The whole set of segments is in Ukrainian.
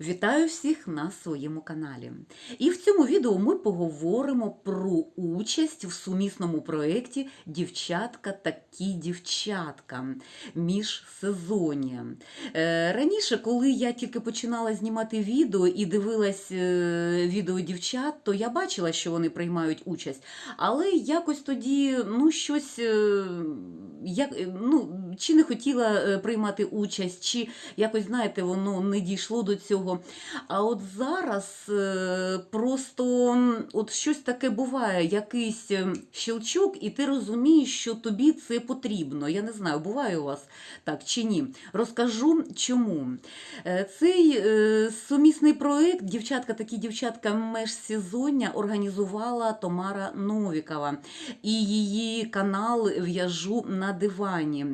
Вітаю всіх на своєму каналі. І в цьому відео ми поговоримо про участь в сумісному проєкті Дівчатка такі дівчатка міжсезоння. Е, Раніше, коли я тільки починала знімати відео і дивилась е, відео дівчат, то я бачила, що вони приймають участь. Але якось тоді ну, щось е, як, ну, чи не хотіла е, приймати участь, чи якось, знаєте, воно не дійшло до цього. А от зараз е, просто от щось таке буває, якийсь е, щелчок, і ти розумієш, що тобі це потрібно. Я не знаю, буває у вас так чи ні. Розкажу чому. Е, Цей сумісний проєкт Дівчатка, такі дівчатка межсезоння організувала Тамара Новікова і її канал В'яжу на дивані.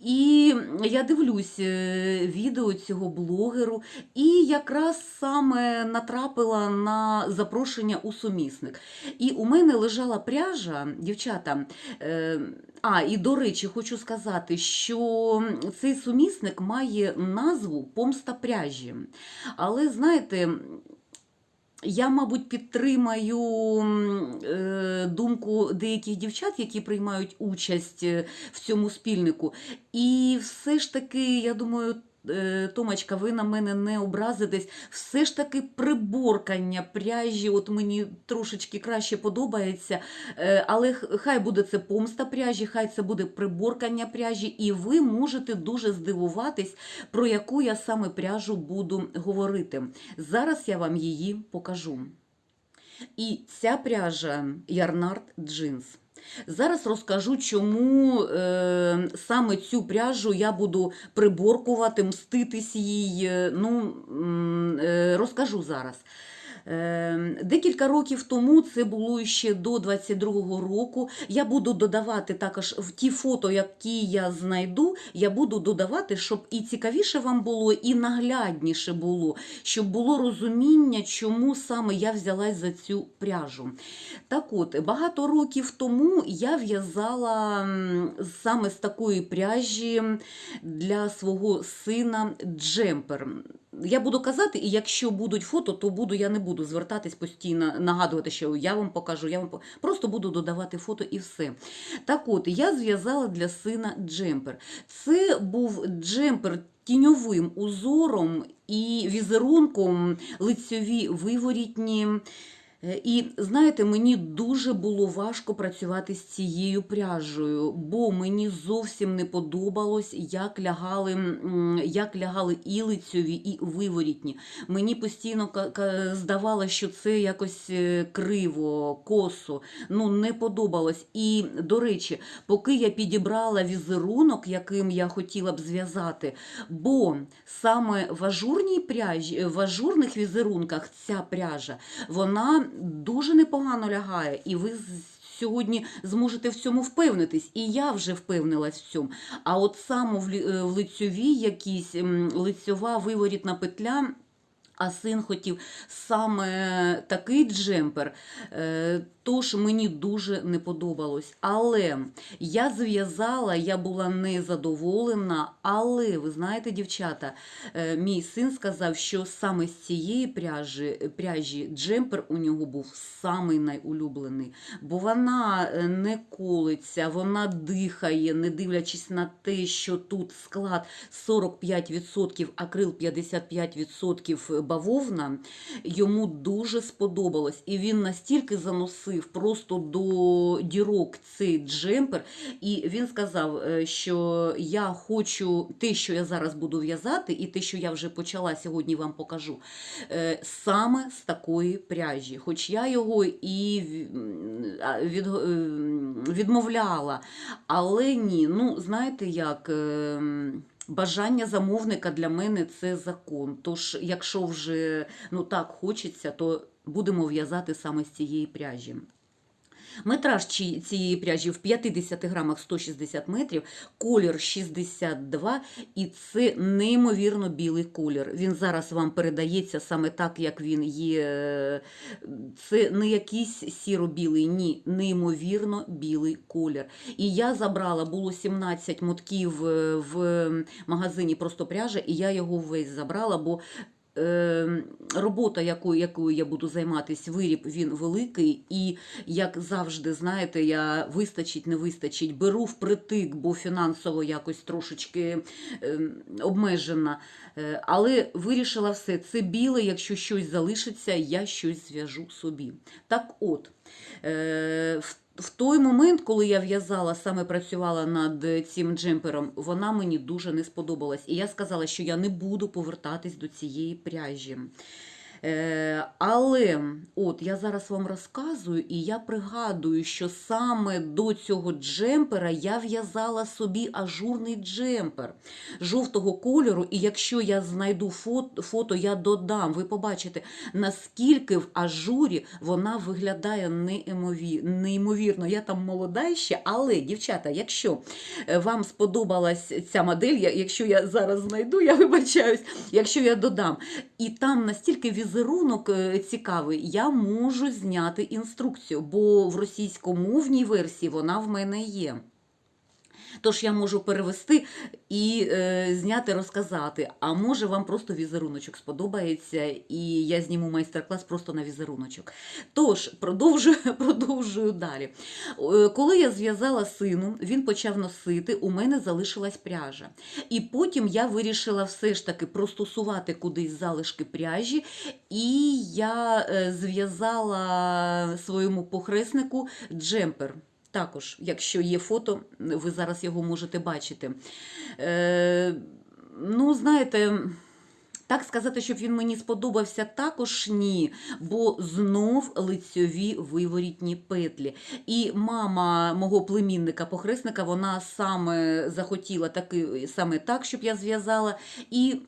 І я дивлюсь е, відео цього блогеру, і якраз саме натрапила на запрошення у сумісник. І у мене лежала пряжа, дівчата. е, А, і до речі, хочу сказати, що цей сумісник має назву Помста пряжі. Але знаєте, я, мабуть, підтримаю е, думку деяких дівчат, які приймають участь е, в цьому спільнику. І все ж таки, я думаю, Томочка, ви на мене не образитесь. Все ж таки приборкання пряжі, от мені трошечки краще подобається. Е, Але хай буде це помста пряжі, хай це буде приборкання пряжі, і ви можете дуже здивуватись, про яку я саме пряжу буду говорити. Зараз я вам її покажу. І ця пряжа Ярнард Джинс. Зараз розкажу, чому е, саме цю пряжу я буду приборкувати, мститись їй. е, Ну, е, розкажу зараз. Е, Декілька років тому, це було ще до 22-го року. Я буду додавати також в ті фото, які я знайду, я буду додавати, щоб і цікавіше вам було, і наглядніше було, щоб було розуміння, чому саме я взялась за цю пряжу. Так от, багато років тому я в'язала саме з такої пряжі для свого сина джемпер. Я буду казати, і якщо будуть фото, то буду я не буду звертатись постійно, нагадувати, що я вам покажу, я вам покажу. просто буду додавати фото і все. Так от, я зв'язала для сина джемпер. Це був джемпер тіньовим узором і візерунком лицьові виворітні. Е, І знаєте, мені дуже було важко працювати з цією пряжею, бо мені зовсім не подобалось, як лягали, як лягали і лицьові, і виворітні. Мені постійно здавалося, що це якось е, криво, косо. Ну не подобалось. І до речі, поки я підібрала візерунок, яким я хотіла б зв'язати, бо саме в ажурній пряжі, в ажурних візерунках ця пряжа, вона дуже непогано лягає, і ви сьогодні зможете в цьому впевнитись. І я вже впевнилась в цьому. А от саме в, е, лицьовій якісь лицьова виворітна петля. А син хотів саме такий джемпер, е, тож мені дуже не подобалось. Але я зв'язала, я була незадоволена. Але ви знаєте, дівчата, е, мій син сказав, що саме з цієї пряжі, пряжі джемпер у нього був самий найулюблений, бо вона е, не колиться, вона дихає, не дивлячись на те, що тут склад 45% акрил, 55% бавовна. Йому дуже сподобалось. І він настільки заносив просто до дірок цей джемпер. І він сказав, е, що я хочу те, що я зараз буду в'язати, і те, що я вже почала сьогодні вам покажу, е, саме з такої пряжі. Хоч я його і від, е, відмовляла, але ні. Ну, знаєте як. Бажання замовника для мене це закон. Тож, якщо вже ну так хочеться, то будемо в'язати саме з цієї пряжі. Метраж цієї пряжі в 50 грамах 160 метрів, колір 62, і це неймовірно білий колір. Він зараз вам передається саме так, як він є. Це не якийсь сіро-білий, ні, неймовірно білий колір. І я забрала, було 17 мотків е, в магазині просто пряжа, і я його весь забрала, бо робота, якою, якою я буду займатися, виріб він великий, і як завжди, знаєте, я вистачить, не вистачить, беру впритик, бо фінансово якось трошечки е, обмежена. Е, Але вирішила все. Це біле, якщо щось залишиться, я щось зв'яжу собі. Так от, е, в в той момент, коли я в'язала, саме працювала над цим джемпером, вона мені дуже не сподобалась. І я сказала, що я не буду повертатись до цієї пряжі. Е, але от я зараз вам розказую, і я пригадую, що саме до цього джемпера я в'язала собі ажурний джемпер жовтого кольору. І якщо я знайду фото, фото, я додам. Ви побачите, наскільки в ажурі вона виглядає неймовірно. Я там молода ще, але, дівчата, якщо е, вам сподобалась ця модель, якщо я зараз знайду, я вибачаюсь, якщо я додам. І там настільки візерунок е, цікавий, я можу зняти інструкцію, бо в російськомовній версії вона в мене є. Тож я можу перевести і е, зняти, розказати. А може вам просто візеруночок сподобається, і я зніму майстер-клас просто на візеруночок. Тож, продовжую, продовжую далі. Е, Коли я зв'язала сину, він почав носити, у мене залишилась пряжа. І потім я вирішила все ж таки простосувати кудись залишки пряжі, і я е, зв'язала своєму похреснику джемпер. Також, якщо є фото, ви зараз його можете бачити. Е, ну, знаєте, так сказати, щоб він мені сподобався, також ні, бо знов лицьові виворітні петлі. І мама мого племінника, похресника, вона саме захотіла таки, саме так, щоб я зв'язала. І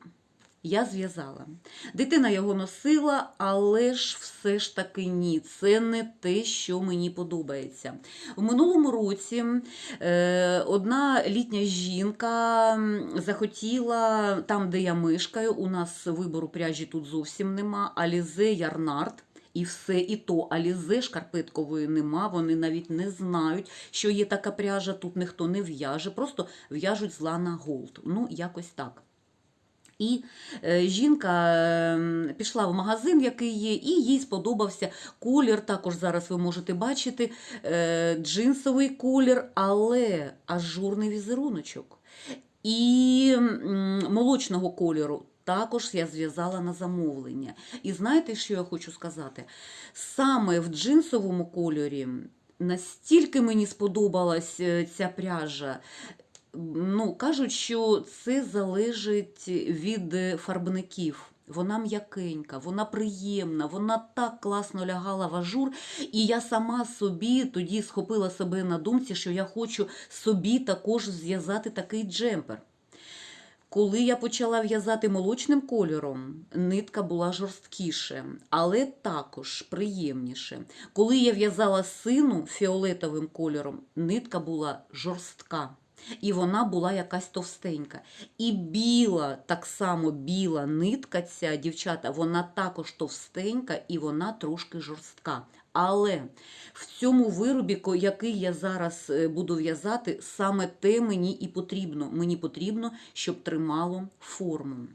я зв'язала. Дитина його носила, але ж все ж таки ні. Це не те, що мені подобається. В минулому році е, одна літня жінка захотіла, там, де я мешкаю, у нас вибору пряжі тут зовсім нема, Алізе Ярнард. І все, і то алізе шкарпеткової нема, вони навіть не знають, що є така пряжа, тут ніхто не в'яже, просто в'яжуть з Лана Голд. Ну, якось так. І е, жінка е, пішла в магазин, який є, і їй сподобався колір. Також зараз ви можете бачити е, джинсовий колір, але ажурний візеруночок. І молочного кольору. Також я зв'язала на замовлення. І знаєте, що я хочу сказати? Саме в джинсовому кольорі настільки мені сподобалась е, ця пряжа. Ну, кажуть, що це залежить від е, фарбників. Вона м'якенька, вона приємна, вона так класно лягала в ажур, і я сама собі тоді схопила себе на думці, що я хочу собі також зв'язати такий джемпер. Коли я почала в'язати молочним кольором, нитка була жорсткіше, але також приємніше. Коли я в'язала сину фіолетовим кольором, нитка була жорстка. І вона була якась товстенька. І біла, так само біла нитка ця, дівчата, вона також товстенька і вона трошки жорстка. Але в цьому виробі, який я зараз е, буду в'язати, саме те мені і потрібно. Мені потрібно, щоб тримало форму.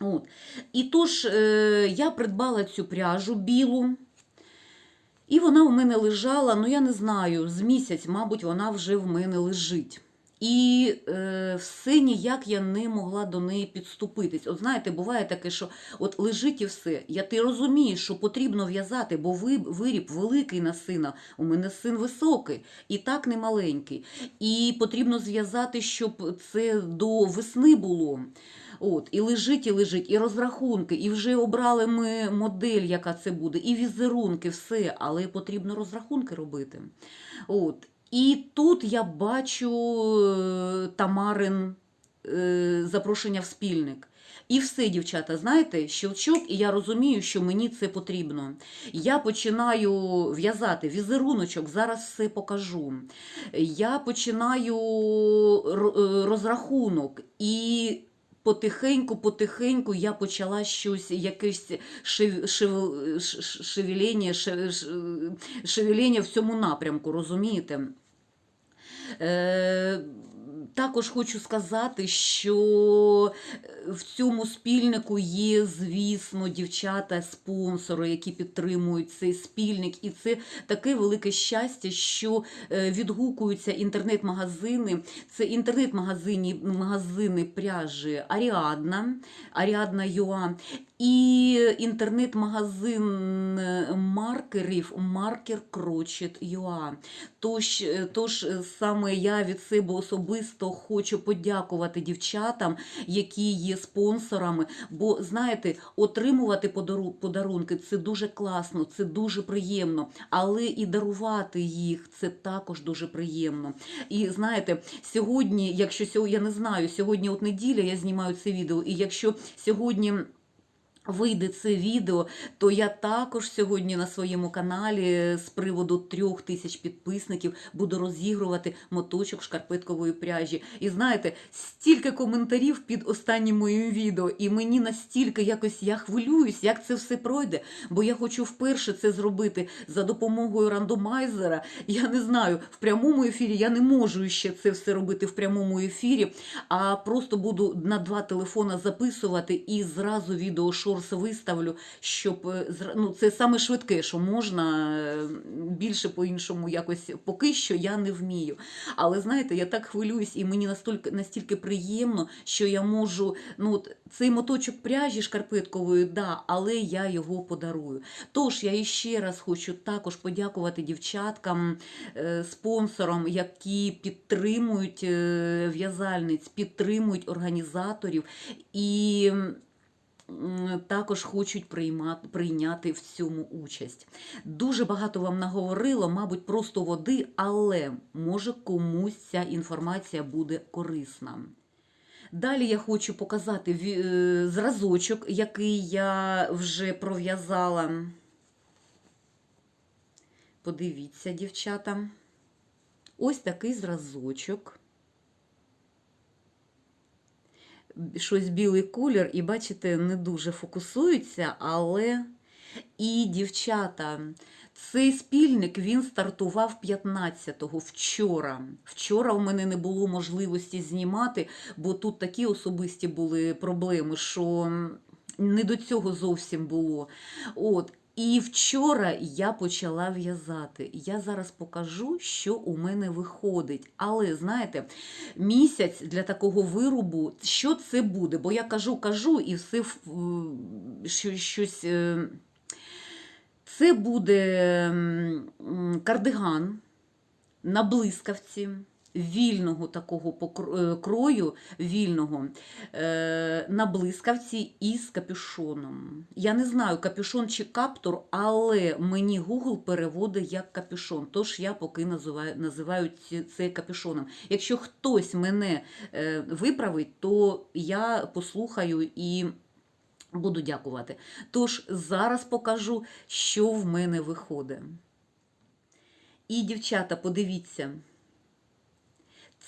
От. І тож е, я придбала цю пряжу білу. І вона у мене лежала, ну я не знаю, з місяць, мабуть, вона вже в мене лежить. І е, все ніяк я не могла до неї підступитись. От знаєте, буває таке, що от лежить і все. Я ти розумієш, що потрібно в'язати, бо ви, виріб великий на сина. У мене син високий і так не маленький. І потрібно зв'язати, щоб це до весни було. От, і лежить, і лежить, і розрахунки, і вже обрали ми модель, яка це буде, і візерунки, все, але потрібно розрахунки робити. От. І тут я бачу е, Тамарин е, запрошення в спільник. І все, дівчата, знаєте, щелчок, і я розумію, що мені це потрібно. Я починаю в'язати візеруночок, зараз все покажу. Я починаю е, розрахунок і. Потихеньку, потихеньку я почала щось, якесь шев, шев, шевеління, шев, шевеління в цьому напрямку, розумієте? Е, також хочу сказати, що е, в цьому спільнику є, звісно, дівчата-спонсори, які підтримують цей спільник. І це таке велике щастя, що е, відгукуються інтернет-магазини. Це інтернет-магазини магазини пряжі Аріадна, Аріадна Юа. І інтернет-магазин е, маркерів Маркер Крочет Юа. Тож, тож саме я від себе особисто хочу подякувати дівчатам, які є спонсорами. Бо знаєте, отримувати подару- подарунки це дуже класно, це дуже приємно, але і дарувати їх це також дуже приємно. І знаєте, сьогодні, якщо сьогодні, я не знаю, сьогодні от неділя я знімаю це відео, і якщо сьогодні. Вийде це відео, то я також сьогодні на своєму каналі з приводу трьох тисяч підписників буду розігрувати моточок шкарпеткової пряжі. І знаєте, стільки коментарів під останнім моїм відео, і мені настільки якось я хвилююсь, як це все пройде, бо я хочу вперше це зробити за допомогою рандомайзера. Я не знаю, в прямому ефірі я не можу ще це все робити в прямому ефірі, а просто буду на два телефона записувати і зразу відео шорс виставлю, щоб е, ну, це саме швидке, що можна е, більше по-іншому якось поки що я не вмію. Але знаєте, я так хвилююсь, і мені настільки, настільки приємно, що я можу. Ну, цей моточок пряжі шкарпеткової, да, але я його подарую. Тож я іще раз хочу також подякувати дівчаткам, е, спонсорам, які підтримують в'язальниць, підтримують організаторів і. Також хочуть приймати, прийняти в цьому участь. Дуже багато вам наговорила, мабуть, просто води, але може комусь ця інформація буде корисна. Далі я хочу показати е, зразочок, який я вже пров'язала. Подивіться, дівчата. Ось такий зразочок. Б- Щось білий колір, і бачите, не дуже фокусується, але і дівчата. Цей спільник він стартував 15-го вчора. Вчора в мене не було можливості знімати, бо тут такі особисті були проблеми, що не до цього зовсім було. От. І вчора я почала в'язати. Я зараз покажу, що у мене виходить. Але знаєте, місяць для такого виробу, що це буде? Бо я кажу, кажу, і все що, щось. е, Це буде кардиган на блискавці. Вільного такого е, крою, вільного, е, на блискавці із капюшоном. Я не знаю, капюшон чи каптур, але мені Google переводить як капюшон, тож я поки називаю, називаю це капюшоном. Якщо хтось мене е, виправить, то я послухаю і буду дякувати. Тож зараз покажу, що в мене виходить. І, дівчата, подивіться,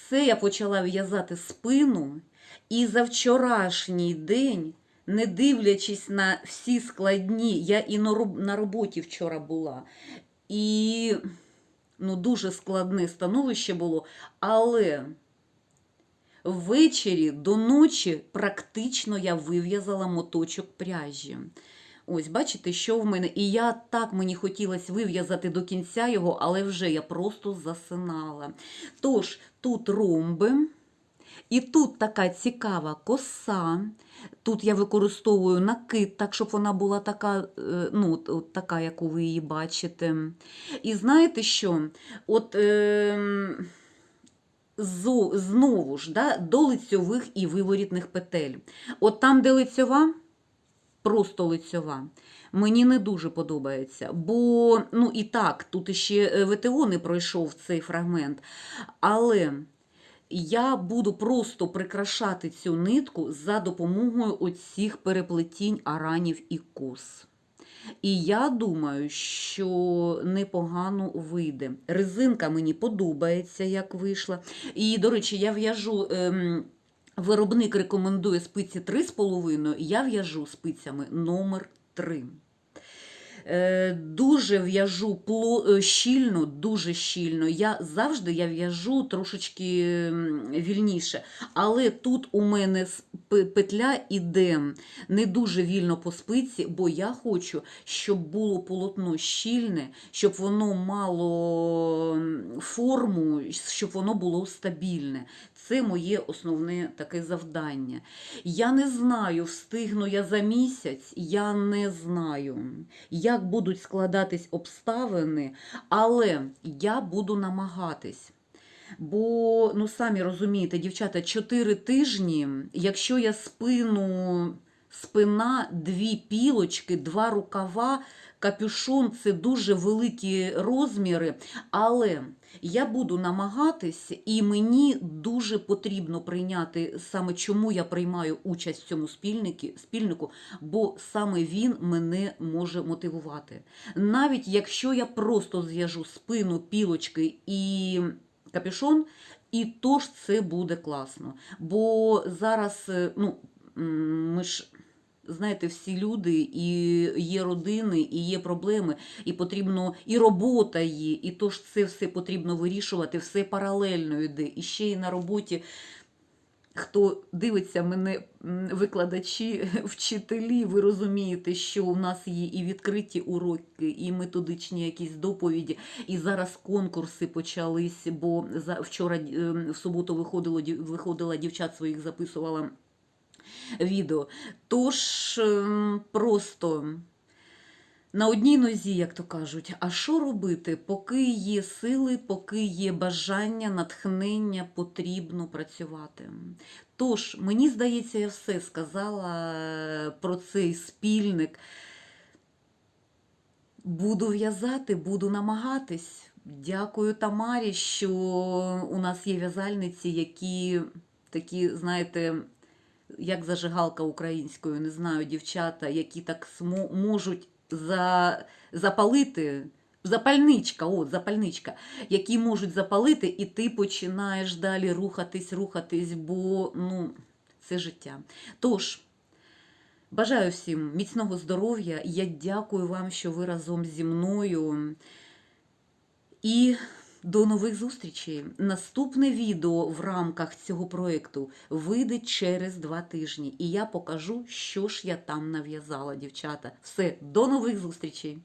це я почала в'язати спину, і за вчорашній день, не дивлячись на всі складні, я і на роботі вчора була. І ну, дуже складне становище було, але ввечері до ночі практично я вив'язала моточок пряжі. Ось, бачите, що в мене. І я так мені хотілося вив'язати до кінця його, але вже я просто засинала. Тож, тут ромби, і тут така цікава коса. Тут я використовую накид, так, щоб вона була така, е, ну, така, яку ви її бачите. І знаєте що? От. Е, знову ж да, до лицьових і виворітних петель. От там, де лицьова, просто лицьова, мені не дуже подобається. Бо, ну і так, тут іще е, ВТО не пройшов цей фрагмент. Але я буду просто прикрашати цю нитку за допомогою оцих переплетінь аранів і кос. І я думаю, що непогано вийде. Резинка мені подобається, як вийшла. І, до речі, я в'яжу. Ем, Виробник рекомендує спиці 3,5, я в'яжу спицями номер 3. Е, Дуже в'яжу е, щільно, дуже щільно. Я завжди я в'яжу трошечки вільніше. Але тут у мене петля іде не дуже вільно по спиці, бо я хочу, щоб було полотно щільне, щоб воно мало форму, щоб воно було стабільне. Це моє основне таке завдання. Я не знаю, встигну я за місяць, я не знаю, як будуть складатись обставини, але я буду намагатись. Бо, ну самі розумієте, дівчата, 4 тижні, якщо я спину, спина, дві пілочки, два рукава, капюшон це дуже великі розміри, але я буду намагатись, і мені дуже потрібно прийняти саме чому я приймаю участь в цьому спільнику, бо саме він мене може мотивувати. Навіть якщо я просто зв'яжу спину, пілочки і капюшон, і то ж це буде класно. Бо зараз, е, ну, ми ж. Знаєте, всі люди, і є родини, і є проблеми, і потрібно, і робота є, і то ж це все потрібно вирішувати, все паралельно йде. І ще й на роботі, хто дивиться мене, викладачі, вчителі, ви розумієте, що у нас є і відкриті уроки, і методичні якісь доповіді, і зараз конкурси почались, бо вчора е, в суботу виходило, виходила дівчат своїх, записувала відео. Тож ем, просто на одній нозі, як то кажуть, а що робити, поки є сили, поки є бажання, натхнення, потрібно працювати. Тож, мені здається, я все сказала е, про цей спільник. Буду в'язати, буду намагатись. Дякую Тамарі, що у нас є в'язальниці, які такі, знаєте, як зажигалка українською, не знаю, дівчата, які так можуть за, запалити. Запальничка, от запальничка, які можуть запалити, і ти починаєш далі рухатись, рухатись, бо ну, це життя. Тож, бажаю всім міцного здоров'я. Я дякую вам, що ви разом зі мною. І до нових зустрічей. Наступне відео в рамках цього проєкту вийде через два тижні, і я покажу, що ж я там нав'язала, дівчата. Все, до нових зустрічей!